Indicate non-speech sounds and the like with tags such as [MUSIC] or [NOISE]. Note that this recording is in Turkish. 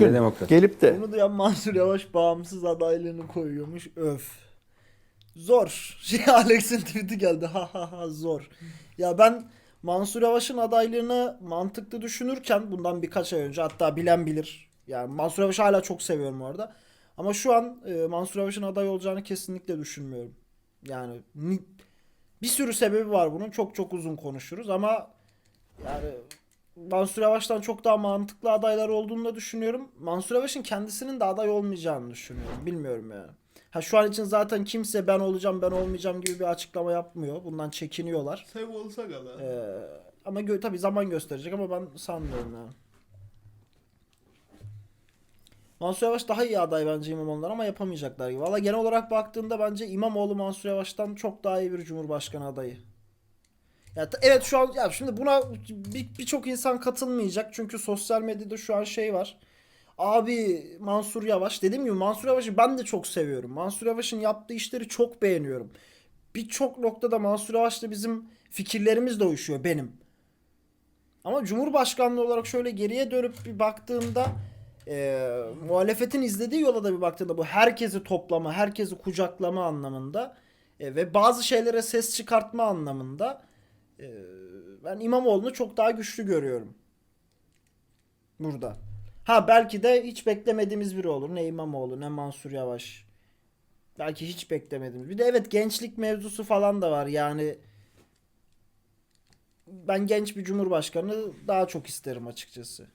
bugün demokrat. gelip de Bunu duyan Mansur Yavaş bağımsız adaylığını koyuyormuş. Öf. Zor. [LAUGHS] Şey Alex'in tweet'i geldi. Ha ha ha zor. Ya ben Mansur Yavaş'ın adaylığını mantıklı düşünürken bundan birkaç ay önce hatta bilen bilir. Yani Mansur Yavaş'ı hala çok seviyorum bu arada. Ama şu an e, Mansur Yavaş'ın aday olacağını kesinlikle düşünmüyorum. Yani ni- bir sürü sebebi var bunun. Çok çok uzun konuşuruz ama yani Mansur Yavaş'tan çok daha mantıklı adaylar olduğunu da düşünüyorum. Mansur Yavaş'ın kendisinin de aday olmayacağını düşünüyorum. Bilmiyorum yani. Ha şu an için zaten kimse ben olacağım ben olmayacağım gibi bir açıklama yapmıyor. Bundan çekiniyorlar. Sen olsa gala. Ee, ama gö- tabii zaman gösterecek ama ben sanmıyorum yani. Mansur Yavaş daha iyi aday bence İmamoğlu'ndan ama yapamayacaklar gibi. Valla genel olarak baktığında bence İmamoğlu Mansur Yavaş'tan çok daha iyi bir Cumhurbaşkanı adayı. Ya evet şu an ya şimdi buna bir- birçok insan katılmayacak çünkü sosyal medyada şu an şey var. Abi Mansur Yavaş dediğim gibi Mansur Yavaş'ı ben de çok seviyorum. Mansur Yavaş'ın yaptığı işleri çok beğeniyorum. Birçok noktada Mansur Yavaş'la bizim fikirlerimiz de uyuşuyor benim. Ama Cumhurbaşkanlığı olarak şöyle geriye dönüp bir baktığımda e, muhalefetin izlediği yola da bir baktığında bu herkesi toplama, herkesi kucaklama anlamında e, ve bazı şeylere ses çıkartma anlamında ben İmamoğlu'nu çok daha güçlü görüyorum. Burada. Ha belki de hiç beklemediğimiz biri olur. Ne İmamoğlu ne Mansur Yavaş. Belki hiç beklemediğimiz. Bir de evet gençlik mevzusu falan da var. Yani ben genç bir cumhurbaşkanı daha çok isterim açıkçası.